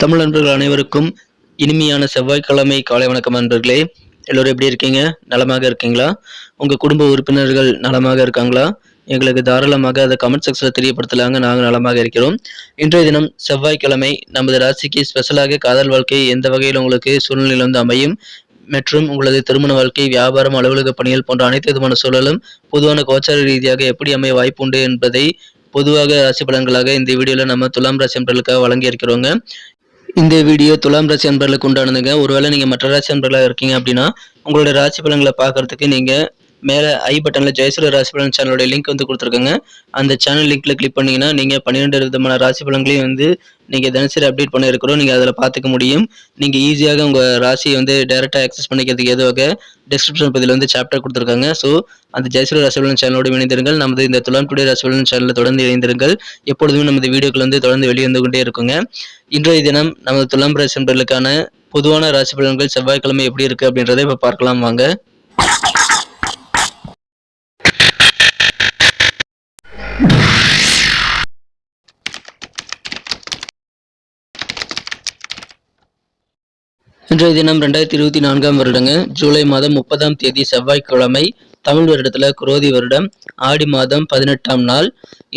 தமிழ் நண்பர்கள் அனைவருக்கும் இனிமையான செவ்வாய்க்கிழமை காலை வணக்கம் நண்பர்களே. எல்லோரும் எப்படி இருக்கீங்க? நலமாக இருக்கீங்களா? உங்கள் குடும்ப உறுப்பினர்கள் நலமாக இருக்காங்களா? எங்களுக்கு தாராளமாக அதை கமெண்ட் செக்ஷனில் தெரியப்படுத்தலாங்க. நாங்கள் நலமாக இருக்கிறோம். இன்றைய தினம் செவ்வாய்க்கிழமை நமது ராசிக்கு ஸ்பெஷலாக காதல் வாழ்க்கை எந்த வகையில் உங்களுக்கு சூழ்நிலையில் வந்து அமையும் மற்றும் உங்களது திருமண வாழ்க்கை வியாபாரம் அலுவலக பணிகள் போன்ற அனைத்து விதமான சூழலும் பொதுவான கோச்சார ரீதியாக எப்படி அமைய வாய்ப்புண்டு என்பதை பொதுவாக ராசி பலன்களாக இந்த வீடியோவில் நம்ம துலாம் ராசி நண்பர்களுக்காக வழங்கி இருக்கிறோங்க இந்த வீடியோ துலாம் ராசி நண்பர்களுக்கு உண்டானதுங்க. ஒருவேளை நீங்கள் மற்ற ராசி அன்பர்களாக இருக்கீங்க அப்படின்னா உங்களோட ராசி பலன்களை பார்க்கறதுக்கு நீங்கள் மேலே ஐ பட்டனில் ஜெயசூர ராசி பலன் சேனலோட லிங்க் வந்து கொடுத்துருக்கேங்க. அந்த சேனல் லிங்க்ல கிளிக் பண்ணீங்கன்னா நீங்கள் பன்னிரெண்டு விதமான ராசி பலன்களையும் வந்து நீங்கள் தினசரி அப்டேட் பண்ண இருக்கிறோம். நீங்கள் அதில் பார்த்துக்க முடியும். நீங்கள் ஈஸியாக உங்கள் ராசியை வந்து டேரெக்டாக ஆக்சஸ் பண்ணிக்கிறதுக்கு ஏதுவாக டிஸ்கிரிப்ஷன் பதில் வந்து சாப்டர் கொடுத்துருக்காங்க. ஸோ அந்த ஜெயசூர ராசி பலன் சேனலோடு இணைந்திருங்கள். நமது இந்த துலாம் டுடே ராசி பலன் சேனலில் தொடர்ந்து இணைந்திருங்கள். எப்பொழுதுமே நமது வீடியோக்கள் வந்து தொடர்ந்து வெளிவந்து கொண்டே இருக்குங்க. இன்றைய தினம் நமது துலாம் ராசி பொதுவான ராசி பலன்கள் செவ்வாய்க்கிழமை எப்படி இருக்குது அப்படின்றத இப்போ பார்க்கலாம் வாங்க. இன்றைய தினம் ரெண்டாயிரத்தி இருபத்தி நான்காம் வருடங்க. ஜூலை மாதம் முப்பதாம் தேதி செவ்வாய்க்கிழமை தமிழ் வருடத்துல குரோதி வருடம். ஆடி மாதம் பதினெட்டாம் நாள்.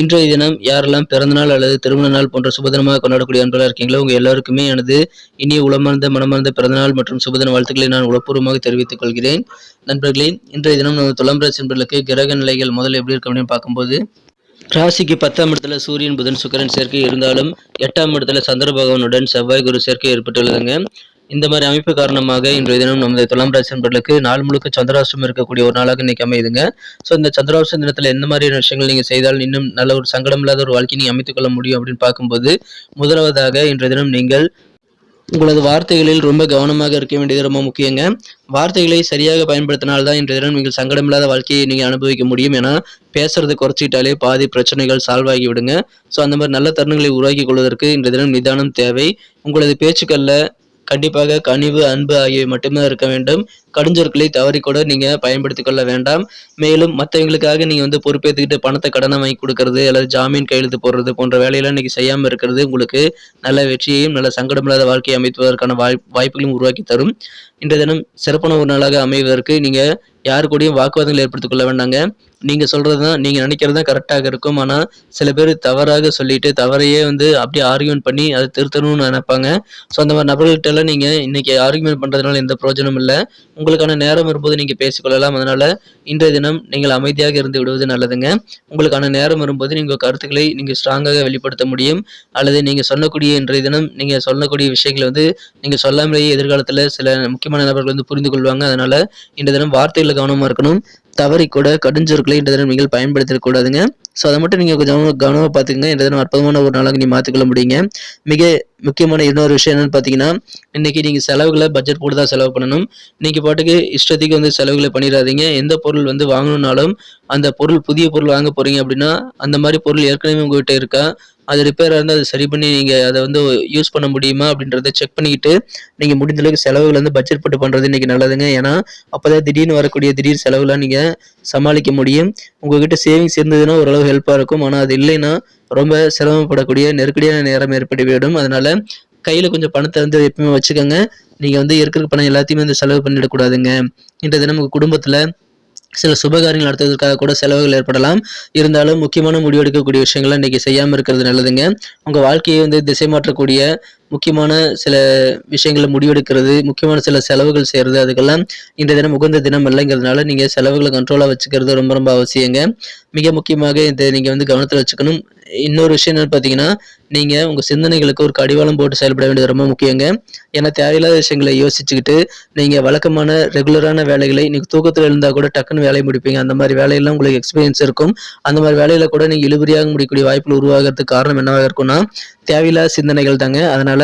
இன்றைய தினம் யாரெல்லாம் பிறந்தநாள் அல்லது திருமண நாள் போன்ற சுபதினமாக கொண்டாடக்கூடிய அன்பெல்லாம் இருக்கீங்களோ உங்க எல்லாருக்குமே எனது இனிய உளமார்ந்த மனமார்ந்த பிறந்தநாள் மற்றும் சுபதின வாழ்த்துக்களை நான் உளப்பூர்வமாக தெரிவித்துக் கொள்கிறேன். நண்பர்களே இன்றைய தினம் நமது துலாம் ராசி நண்பர்களுக்கு கிரக நிலைகள் முதல்ல எப்படி இருக்கும் அப்படின்னு பார்க்கும்போது ராசிக்கு பத்தாம் இடத்துல சூரியன் புதன் சுக்கரன் சேர்க்கை இருந்தாலும் எட்டாம் இடத்துல சந்திர பகவானுடன் செவ்வாய் குரு சேர்க்கை ஏற்பட்டுள்ளதுங்க. இந்த மாதிரி அமைப்பு காரணமாக இன்றைய தினம் நமது துலாம் ராசி நண்பர்களுக்கு நாள் முழுக்க சந்திராஷ்டம் இருக்கக்கூடிய ஒரு நாளாக இன்னைக்கு அமையுதுங்க. ஸோ இந்த சந்திராஷ்டம் தினத்தில் எந்த மாதிரியான விஷயங்கள் நீங்கள் செய்தால் இன்னும் நல்ல ஒரு சங்கடம் இல்லாத ஒரு வாழ்க்கையை நீங்கள் அமைத்துக் கொள்ள முடியும் அப்படின்னு பார்க்கும்போது முதலாவதாக இன்றைய தினம் நீங்கள் உங்களது வார்த்தைகளில் ரொம்ப கவனமாக இருக்க வேண்டியது ரொம்ப முக்கியங்க. வார்த்தைகளை சரியாக பயன்படுத்தினால்தான் இன்றைய தினம் நீங்கள் சங்கடமில்லாத வாழ்க்கையை நீங்கள் அனுபவிக்க முடியும் ஏன்னா பேசுறதை குறைச்சிட்டாலே பாதி பிரச்சனைகள் சால்வ் ஆகி விடுங்க ஸோ அந்த மாதிரி நல்ல தருணங்களை உருவாக்கி கொள்வதற்கு இன்றைய தினம் நிதானம் தேவை. உங்களது பேச்சுக்களில் கண்டிப்பாக கனிவு அன்பு ஆகியவை மட்டுமே இருக்க வேண்டும். கடுஞ்சொற்களை தவறி கூட நீங்க பயன்படுத்திக் கொள்ள வேண்டாம். மேலும் மற்றவங்களுக்காக நீங்க வந்து பொறுப்பேற்றுக்கிட்டு பணத்தை கடனை வாங்கி கொடுக்கறது அல்லது ஜாமீன் கையெழுத்து போடுறது போன்ற வேலையெல்லாம் இன்னைக்கு செய்யாம இருக்கிறது உங்களுக்கு நல்ல வெற்றியையும் நல்ல சங்கடமில்லாத வாழ்க்கையை அமைத்துவதற்கான வாய் வாய்ப்புகளையும் உருவாக்கி தரும். இன்றைய தினம் சிறப்பான ஒரு நாளாக அமைவதற்கு நீங்க யாரு கூடயும் வாக்குவாதங்கள் ஏற்படுத்திக் கொள்ள வேண்டாங்க. நீங்கள் சொல்கிறது தான் நீங்கள் நினைக்கிறது தான் கரெக்டாக இருக்கும். ஆனால் சில பேர் தவறாக சொல்லிட்டு தவறையே வந்து அப்படியே ஆர்கியூமெண்ட் பண்ணி அதை திருத்தணும்னு நினைப்பாங்க. ஸோ அந்த மாதிரி நபர்கள்ட்டெல்லாம் நீங்கள் இன்றைக்கி ஆர்கியூமெண்ட் பண்ணுறதுனால எந்த பிரயோஜனமும் இல்லை. உங்களுக்கான நேரம் வரும்போது நீங்கள் பேசிக்கொள்ளலாம். அதனால் இன்றைய தினம் நீங்கள் அமைதியாக இருந்து விடுவது நல்லதுங்க. உங்களுக்கான நேரம் வரும்போது நீங்கள் கருத்துக்களை நீங்கள் ஸ்ட்ராங்காக வெளிப்படுத்த முடியும். அல்லது நீங்கள் சொல்லக்கூடிய இன்றைய தினம் நீங்கள் சொல்லக்கூடிய விஷயங்களை வந்து நீங்கள் சொல்லாமலேயே எதிர்காலத்தில் சில முக்கியமான நபர்கள் வந்து புரிந்து கொள்வாங்க. அதனால் இன்றைய தினம் வார்த்தைகளை கவனமாக இருக்கணும். தவறி கூட கடுஞ்சொற்களை இந்த தினம் நீங்கள் பயன்படுத்திடக்கூடாதுங்க ஸோ அதை மட்டும் நீங்கள் கொஞ்சம் கவனமாக பார்த்துக்கங்க. இந்த தினம் அற்புதமான ஒரு நாளாக நீங்கள் மாற்றிக்கொள்ள முடியுங்க. மிக முக்கியமான இன்னொரு விஷயம் என்னென்னு பார்த்தீங்கன்னா இன்றைக்கி நீங்கள் செலவுகளை பட்ஜெட் போட்டு தான் செலவு பண்ணணும். நீங்கள் பாட்டுக்கு இஷ்டத்துக்கு வந்து செலவுகளை பண்ணிடாதீங்க. எந்த பொருள் வந்து வாங்கணுன்னாலும் அந்த பொருள் புதிய பொருள் வாங்க போகிறீங்க அப்படின்னா அந்த மாதிரி பொருள் ஏற்கனவே உங்கள்கிட்ட இருக்கா? அது ரிப்பேராக இருந்தால் அதை சரி பண்ணி நீங்கள் அதை வந்து யூஸ் பண்ண முடியுமா அப்படின்றத செக் பண்ணிக்கிட்டு நீங்கள் முடிந்த அளவுக்கு செலவுகள் வந்து பட்ஜெட் போட்டு பண்ணுறது இன்றைக்கி நல்லதுங்க. ஏன்னா அப்போ தான் திடீர்னு வரக்கூடிய திடீர் செலவுலாம் நீங்கள் சமாளிக்க முடியும். உங்ககிட்ட சேவிங்ஸ் இருந்ததுன்னா ஓரளவு ஹெல்ப்பாக இருக்கும். ஆனால் அது இல்லைன்னா ரொம்ப சிரமப்படக்கூடிய நெருக்கடியான நேரம் ஏற்பட்டுவிடும். அதனால் கையில் கொஞ்சம் பணத்தை வந்து எப்பவுமே வச்சுக்கோங்க. நீங்கள் வந்து இருக்கிற பணம் எல்லாத்தையுமே வந்து செலவு பண்ணிடக்கூடாதுங்க. இன்றைய தினம் உங்கள் குடும்பத்தில் சில சுபகாரியங்கள் நடத்துவதற்காக கூட செலவுகள் ஏற்படலாம். இருந்தாலும் முக்கியமான முடிவெடுக்கக்கூடிய விஷயங்களை இன்றைக்கி செய்யாமல் இருக்கிறது நல்லதுங்க. உங்கள் வாழ்க்கையை வந்து திசை மாற்றக்கூடிய முக்கியமான சில விஷயங்களை முடிவெடுக்கிறது முக்கியமான சில செலவுகள் செய்கிறது அதுக்கெல்லாம் இந்த தினம் உகந்த தினம் இல்லைங்கிறதுனால நீங்கள் செலவுகளை கண்ட்ரோலாக வச்சுக்கிறது ரொம்ப ரொம்ப அவசியங்க. மிக முக்கியமாக இதை நீங்கள் வந்து கவனத்தில் வச்சுக்கணும். இன்னொரு விஷயம் என்னன்னு பார்த்தீங்கன்னா நீங்கள் உங்கள் சிந்தனைகளுக்கு ஒரு கடிவாளம் போட்டு செயல்பட வேண்டியது ரொம்ப முக்கியங்க. ஏன்னா தேவையில்லாத விஷயங்களை யோசிச்சுக்கிட்டு நீங்கள் வழக்கமான ரெகுலரான வேலைகளை நீங்கள் தூக்கத்தில் இருந்தால் கூட டக்குன்னு வேலையை முடிப்பீங்க. அந்த மாதிரி வேலையெல்லாம் உங்களுக்கு எக்ஸ்பீரியன்ஸ் இருக்கும். அந்த மாதிரி வேலையில் கூட நீங்கள் இழுபறியாக முடிக்கக்கூடிய வாய்ப்புகள் உருவாகிறதுக்கு காரணம் என்னவாக இருக்கும்னா தேவையில்லாத சிந்தனைகள் தாங்க. அதனால்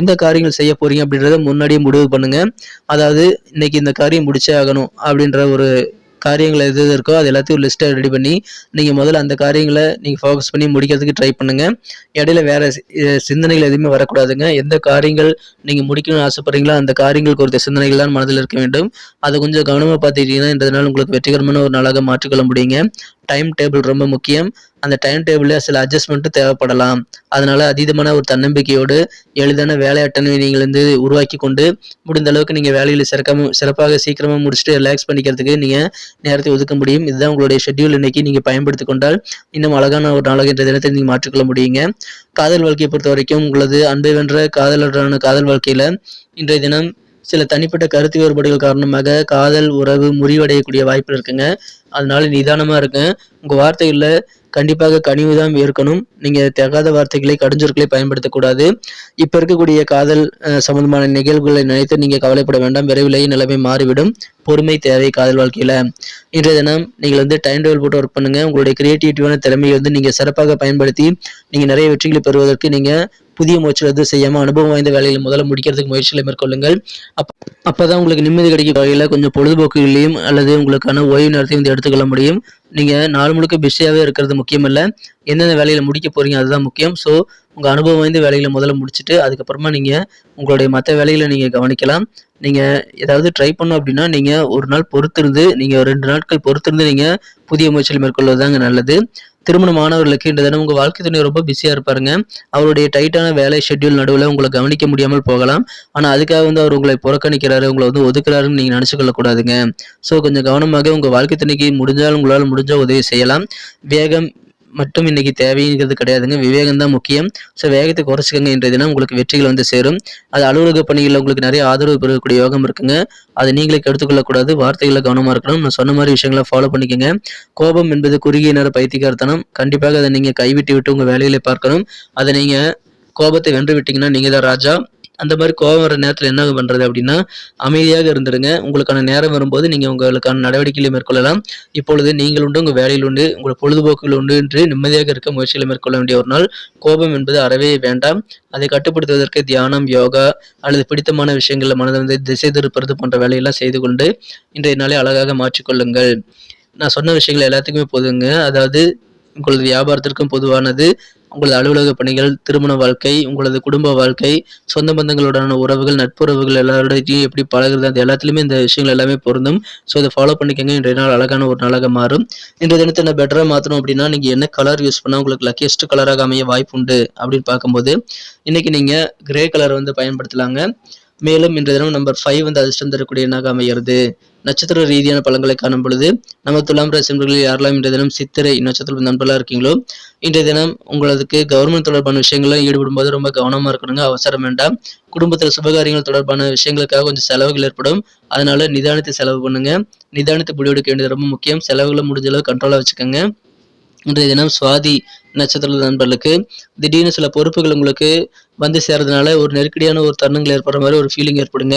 எந்த காரியங்கள் செய்ய போறீங்க அப்படின்றத முன்னாடியே முடிவு பண்ணுங்க. அதாவது இன்னைக்கு இந்த காரியம் முடிச்சே ஆகணும் அப்படின்ற ஒரு காரியங்கள் எது எது இருக்கோ அது எல்லாத்தையும் ஒரு லிஸ்ட்டை ரெடி பண்ணி நீங்கள் முதல்ல அந்த காரியங்களை நீங்கள் ஃபோக்கஸ் பண்ணி முடிக்கிறதுக்கு ட்ரை பண்ணுங்கள் இடையில வேறு சிந்தனைகள் எதுவுமே வரக்கூடாதுங்க. எந்த காரியங்கள் நீங்கள் முடிக்கணும்னு ஆசைப்படுறீங்களோ அந்த காரியங்கள் குறித்த சிந்தனைகள் தான் மனதில் இருக்க வேண்டும். அதை கொஞ்சம் கவனமாக பார்த்துக்கிட்டீங்கன்னா இந்த நாள் உங்களுக்கு வெற்றிகரமான ஒரு நாளாக மாற்றிக்கொள்ள முடியுங்க. டைம் டேபிள் ரொம்ப முக்கியம். அந்த டைம் டேபிளில் சில அட்ஜஸ்ட்மெண்ட்டும் தேவைப்படலாம். அதனால் அதீதமான ஒரு தன்னம்பிக்கையோடு எளிதான வேலை அட்டனை நீங்கள் வந்து உருவாக்கி கொண்டு முடிந்த அளவுக்கு நீங்கள் வேலையில் சிறக்காம சிறப்பாக சீக்கிரமாக முடிச்சுட்டு ரிலாக்ஸ் பண்ணிக்கிறதுக்கு நீங்கள் நேரத்தை ஒதுக்க முடியும். இதுதான் உங்களுடைய ஷெட்யூல் இன்னைக்கு நீங்கள் பயன்படுத்தி கொண்டால் இன்னும் அழகான ஒரு நாளாக என்ற தினத்தை நீங்கள் மாற்றிக்கொள்ள முடியுங்க. காதல் வாழ்க்கையை பொறுத்த வரைக்கும் உங்களது அன்பை வென்ற காதலரான காதல் வாழ்க்கையில் இன்றைய தினம் சில தனிப்பட்ட கருத்து வேறுபாடுகள் காரணமாக காதல் உறவு முறிவடையக்கூடிய வாய்ப்பு இருக்குங்க. அதனால நிதானமாக இருக்கேன் உங்கள் வார்த்தைகளில் கண்டிப்பாக கனிவு தான் இருக்கணும் நீங்கள் தகாத வார்த்தைகளை கடுஞ்சொற்களை பயன்படுத்தக்கூடாது. இப்போ இருக்கக்கூடிய காதல் சம்பந்தமான நிகழ்வுகளை நினைத்து நீங்கள் கவலைப்பட வேண்டாம். விரைவிலேயே நிலைமை மாறிவிடும். பொறுமை தேவை காதல் வாழ்க்கையில். இன்றைய தினம் நீங்கள் வந்து டைம் டேபிள் போட்டு ஒர்க் பண்ணுங்கள் உங்களுடைய கிரியேட்டிவிட்டியான திறமையை வந்து நீங்கள் சிறப்பாக பயன்படுத்தி நீங்கள் நிறைய வெற்றிகளை பெறுவதற்கு நீங்கள் புதிய முயற்சிகள் எதுவும் செய்யாமல் அனுபவம் வாய்ந்த வேலைகளை முதல்ல முடிக்கிறதுக்கு முயற்சிகளை மேற்கொள்ளுங்கள். அப் தான் உங்களுக்கு நிம்மதி கிடைக்கும். வகையில் கொஞ்சம் பொழுதுபோக்குகளையும் அல்லது உங்களுக்கான ஓய்வு நேரத்தையும் வந்து எடுத்துக்கொள்ள முடியும். நீங்கள் நாள் முழுக்க பிஸியாகவே இருக்கிறது முக்கியமல்ல. எந்தெந்த வேலையில் முடிக்க போகிறீங்க அதுதான் முக்கியம். ஸோ உங்கள் அனுபவம் வாய்ந்த வேலைகளை முதல்ல முடிச்சுட்டு அதுக்கப்புறமா நீங்கள் உங்களுடைய மற்ற வேலைகளை நீங்கள் கவனிக்கலாம். நீங்கள் ஏதாவது ட்ரை பண்ணோம் அப்படின்னா நீங்கள் ஒரு நாள் பொறுத்திருந்து நீங்கள் ரெண்டு நாட்கள் பொறுத்திருந்து நீங்கள் புதிய முயற்சிகள் மேற்கொள்வதுதாங்க நல்லது. திருமணமானவர்களுக்கு இந்த தினம் உங்கள் வாழ்க்கை துணை ரொம்ப பிஸியாக இருப்பாருங்க. அவருடைய டைட்டான வேலை ஷெட்யூல் நடுவில் உங்களை கவனிக்க முடியாமல் போகலாம். ஆனால் அதுக்காக வந்து அவர் உங்களை புறக்கணிக்கிறாரு உங்களை வந்து ஒதுக்குறாருன்னு நீங்கள் நினச்சிக்கொள்ளக்கூடாதுங்க ஸோ கொஞ்சம் கவனமாக உங்கள் வாழ்க்கை துணைக்கு முடிஞ்சால் உங்களால் முடிஞ்ச உதவி செய்யலாம். வேகம் மட்டும் இன்னைக்கு தேவைங்கிறது கிடையாதுங்க. விவேகம் தான் முக்கியம். ஸோ வேகத்தை குறைச்சிக்கங்க. இன்றைய தினம் உங்களுக்கு வெற்றிகள் வந்து சேரும். அது அலுவலக பணிகளில் உங்களுக்கு நிறைய ஆதரவு பெறக்கூடிய யோகம் இருக்குங்க. அதை நீங்களே எடுத்துக்கொள்ளக்கூடாது வார்த்தைகளில் கவனமாக இருக்கணும். நான் சொன்ன மாதிரி விஷயங்களை ஃபாலோ பண்ணிக்கோங்க. கோபம் என்பது குறுகிய நேர பைத்தியக்காரத்தனம். கண்டிப்பாக அதை நீங்கள் கைவிட்டு விட்டு உங்கள் வேலைகளை பார்க்கணும். அதை நீங்கள் கோபத்தை வென்று விட்டீங்கன்னா நீங்கள் தான் ராஜா. அந்த மாதிரி கோபம் வர நேரத்தில் என்ன பண்ணுறது அப்படின்னா அமைதியாக இருந்துருங்க உங்களுக்கான நேரம் வரும்போது நீங்கள் உங்களுக்கான நடவடிக்கைகளை மேற்கொள்ளலாம். இப்பொழுது நீங்கள் உண்டு உங்கள் வேலையில் உண்டு உங்கள் பொழுதுபோக்குகள் உண்டு என்று நிம்மதியாக இருக்க முயற்சிகளை மேற்கொள்ள வேண்டிய ஒரு நாள். கோபம் என்பது அறவே வேண்டாம். அதை கட்டுப்படுத்துவதற்கு தியானம் யோகா அல்லது பிடித்தமான விஷயங்களில் மனதை வந்து திசை திருப்புறது போன்ற வேலையெல்லாம் செய்து கொண்டு இன்றைய நாளை அழகாக மாற்றிக்கொள்ளுங்கள். நான் சொன்ன விஷயங்கள் எல்லாத்துக்குமே பொதுங்க. அதாவது உங்களது வியாபாரத்திற்கும் பொதுவானது. உங்களது அலுவலக பணிகள் திருமண வாழ்க்கை உங்களது குடும்ப வாழ்க்கை சொந்த பந்தங்களுடனான உறவுகள் நட்புறவுகள் எல்லாரோடையும் எப்படி பழகிறது அது எல்லாத்துலேயுமே இந்த விஷயங்கள் எல்லாமே பொருந்தும். ஸோ இதை ஃபாலோ பண்ணிக்கோங்க. இன்றைய நாள் அழகான ஒரு நாளாக மாறும். இன்றைய தினத்தை என்ன பெட்டராக மாற்றணும் அப்படின்னா நீங்கள் என்ன கலர் யூஸ் பண்ணால் உங்களுக்கு லக்கியஸ்ட் கலராக அமைய வாய்ப்பு உண்டு அப்படின்னு பார்க்கும்போது இன்றைக்கி நீங்கள் கிரே கலர் வந்து பயன்படுத்தலாங்க. மேலும் இன்றைய தினம் நம்பர் ஃபைவ் வந்து அதிர்ஷ்டம் தரக்கூடிய எண்ணாக அமைகிறது? நட்சத்திர ரீதியான பலன்களை காணும் பொழுது நம்ம துலாம் ராசி நண்பர்களில் யாரெல்லாம் இன்றைய தினம் சித்திரை நட்சத்திர நண்பர்களாக இருக்கீங்களோ இன்றைய தினம் உங்களுக்கு கவர்மெண்ட் தொடர்பான விஷயங்கள்லாம் ஈடுபடும் போது ரொம்ப கவனமாக இருக்கணுங்க. அவசரம் வேண்டாம். குடும்பத்தில் சுபகாரியங்கள் தொடர்பான விஷயங்களுக்காக கொஞ்சம் செலவுகள் ஏற்படும். அதனால நிதானத்தை செலவு பண்ணுங்க. நிதானத்தை முடிவெடுக்க வேண்டியது ரொம்ப முக்கியம். செலவுகளை முடிஞ்ச அளவு கண்ட்ரோலாக வச்சுக்கோங்க. இன்றைய தினம் சுவாதி நட்சத்திர நண்பர்களுக்கு திடீர்னு சில பொறுப்புகள் உங்களுக்கு வந்து சேர்றதுனால ஒரு நெருக்கடியான ஒரு தருணங்கள் ஏற்படுற மாதிரி ஒரு ஃபீலிங் ஏற்படுங்க.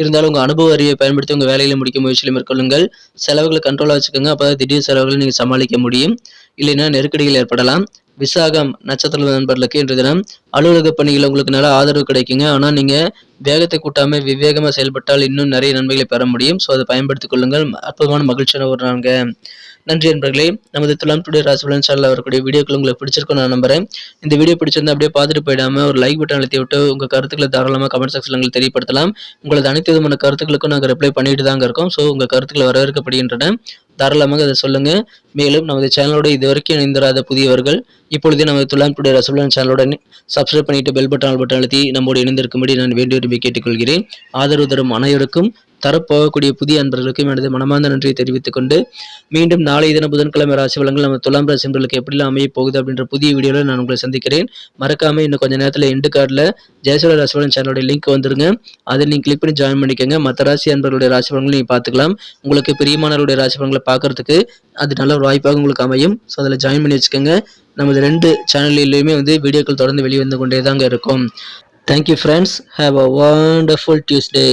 இருந்தாலும் உங்கள் அனுபவ அறிவை பயன்படுத்தி உங்கள் வேலையில் முடிக்க முயற்சியில் மேற்கொள்ளுங்கள். செலவுகளை கண்ட்ரோலாக வச்சுக்கோங்க. அப்போ திடீர் செலவுகளை நீங்கள் சமாளிக்க முடியும். இல்லைன்னா நெருக்கடிகள் ஏற்படலாம். விசாகம் நட்சத்திர நண்பர்களுக்கு இன்றைய தினம் அலுவலக பணியில் உங்களுக்கு நல்ல ஆதரவு கிடைக்குங்க. ஆனால் நீங்கள் வேகத்தை கூட்டாமல் விவேகமாக செயல்பட்டால் இன்னும் நிறைய நன்மைகளை பெற முடியும். ஸோ அதை பயன்படுத்திக் கொள்ளுங்கள். அற்புதமான மகிழ்ச்சியான ஒரு நாங்கள் நன்றி நண்பர்களே நமது துலாம் டுடே ராசிபலன் சேனலில் வரக்கூடிய வீடியோக்கள் உங்களுக்கு பிடிச்சிருக்கும் நான் நம்புறேன். இந்த வீடியோ பிடிச்சிருந்தா அப்படியே பார்த்துட்டு போயிடாம ஒரு லைக் பட்டன் அழுத்தி விட்டு உங்கள் கருத்துக்களை தாராளமாக கமெண்ட் செக்ஷனில் எங்களுக்கு தெரியப்படுத்தலாம். உங்களது அனைத்து விதமான கருத்துக்களுக்கும் நாங்கள் ரிப்ளை பண்ணிட்டு தாங்க இருக்கோம். ஸோ உங்கள் கருத்துக்களை வரவேற்கப்படுகின்றன. தாராளமாக அதை சொல்லுங்கள் மேலும் நமது சேனலோட இதுவரைக்கும் இணைந்திராத புதியவர்கள் இப்பொழுதே நமது துலாம் டுடே ரசபலன் சேனலுடன் சப்ஸ்கிரைப் பண்ணிட்டு பெல் பட்டன் பட்டன் அழுத்தி நம்மோடு இணைந்திருக்கும்படி நான் வேண்டி விரும்பி கேட்டுக்கொள்கிறேன் ஆதரவு தரும் அனைவருக்கும் தரப்போகக்கூடிய புதிய அன்பர்களுக்கும் எனது மனமார்ந்த நன்றியை தெரிவித்துக் கொண்டு மீண்டும் நாளை தின புதன்கிழமை ராசி வளங்கள் நம்ம துலாம் ராசி அன்பர்களுக்கு எப்படிலாம் அமைய போகுது அப்படின்ற புதிய வீடியோவில் நான் உங்களை சந்திக்கிறேன். மறக்காம இன்னும் கொஞ்ச நேரத்தில் எண்டு கார்டில் ஜெயசூர ராசிவலன் சேனலுடைய லிங்க் வந்துருங்க. அதை நீங்கள் கிளிக் பண்ணி ஜாயின் பண்ணிக்கோங்க. மற்ற ராசி அன்பர்களுடைய ராசி பலன்களை நீங்கள் பார்த்துக்கலாம். உங்களுக்கு பிரியமானவருடைய ராசி பலன்களை பார்க்கறதுக்கு அது நல்ல ஒரு வாய்ப்பாக உங்களுக்கு அமையும். ஸோ அதில் ஜாயின் பண்ணி வச்சுக்கோங்க. நமது ரெண்டு சேனல்லையுமே வந்து வீடியோக்கள் தொடர்ந்து வெளிவந்து கொண்டே தாங்க இருக்கும். Thank you friends have a wonderful Tuesday